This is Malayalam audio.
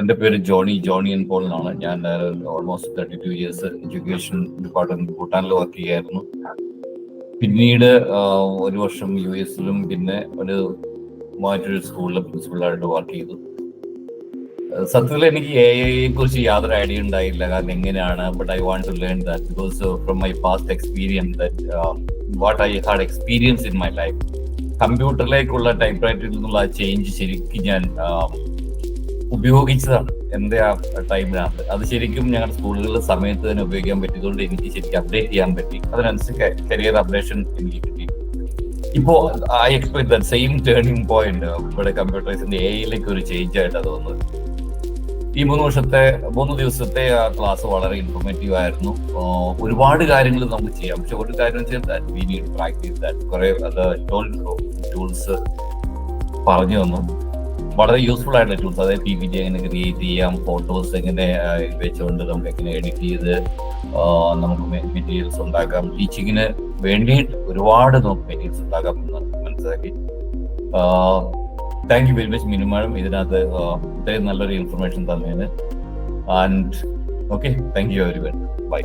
എന്റെ പേര് ജോണി ജോണി എൻ പോൾ എന്നാണ്. ഞാൻ almost thirty two years education department ഭൂട്ടാനിൽ work ചെയ്യായിരുന്നു പിന്നീട് ഒരു വർഷം യു എസിലും പിന്നെ ഒരു മറ്റൊരു സ്കൂളിലെ പ്രിൻസിപ്പളായിട്ട് വർക്ക് ചെയ്തു. സത്യത്തിൽ എനിക്ക് എ ഐയെ കുറിച്ച് യാതൊരു ഐഡിയ ഉണ്ടായില്ല. കാരണം എങ്ങനെയാണ്? But I want to learn that because from my past experience that what I had experience in my life കമ്പ്യൂട്ടറിലേക്കുള്ള ടൈപ്പ് റൈറ്ററിൽ നിന്നുള്ള ചേഞ്ച് ശരിക്കും ഞാൻ ഉപയോഗിച്ചതാണ്. എന്റെ ആ ടൈമിനകത്ത് അത് ശരിക്കും ഞങ്ങളുടെ സ്കൂളുകളിൽ സമയത്ത് തന്നെ ഉപയോഗിക്കാൻ പറ്റിയതുകൊണ്ട് എനിക്ക് ശരിക്കും അപ്ഡേറ്റ് ചെയ്യാൻ പറ്റി. അതിനനുസരിച്ച് കരിയർ അപ്ഡേഷൻ എനിക്ക് കിട്ടി. ഇപ്പോ I expect that same turning point ഇവിടെ കമ്പ്യൂട്ടറൈസിന്റെ എയിലേക്ക് ഒരു ചേഞ്ച് ആയിട്ടാണ് തോന്നുന്നത്. ഈ മൂന്ന് വർഷത്തെ മൂന്ന് ദിവസത്തെ ആ ക്ലാസ് വളരെ ഇൻഫോർമേറ്റീവ് ആയിരുന്നു. ഒരുപാട് കാര്യങ്ങൾ നമുക്ക് ചെയ്യാം. പക്ഷെ ഒരു കാര്യം വെച്ചാൽ വി നീഡ് പ്രാക്ടീസ് ദാറ്റ് കുറെ അത് ടൂൾസ് പറഞ്ഞു തന്നു. വളരെ യൂസ്ഫുൾ ആയിട്ടുള്ള ടൂൾസ് അതായത് പി പി ടി എങ്ങനെ ക്രിയേറ്റ് ചെയ്യാം ഫോട്ടോസ് എങ്ങനെ വെച്ചുകൊണ്ട് നമുക്ക് എങ്ങനെ എഡിറ്റ് ചെയ്ത് നമുക്ക് മെറ്റീരിയൽസ് ഉണ്ടാക്കാം. ടീച്ചിങ്ങിന് വേണ്ടി ഒരുപാട് നമുക്ക് മെറ്റീരിയൽസ് ഉണ്ടാക്കാം എന്ന് മനസ്സിലാക്കി. Thank you very much minimum ഇതിനകത്ത് ഇത്രയും നല്ലൊരു ഇൻഫർമേഷൻ തന്നതിന്. And okay thank you very much bye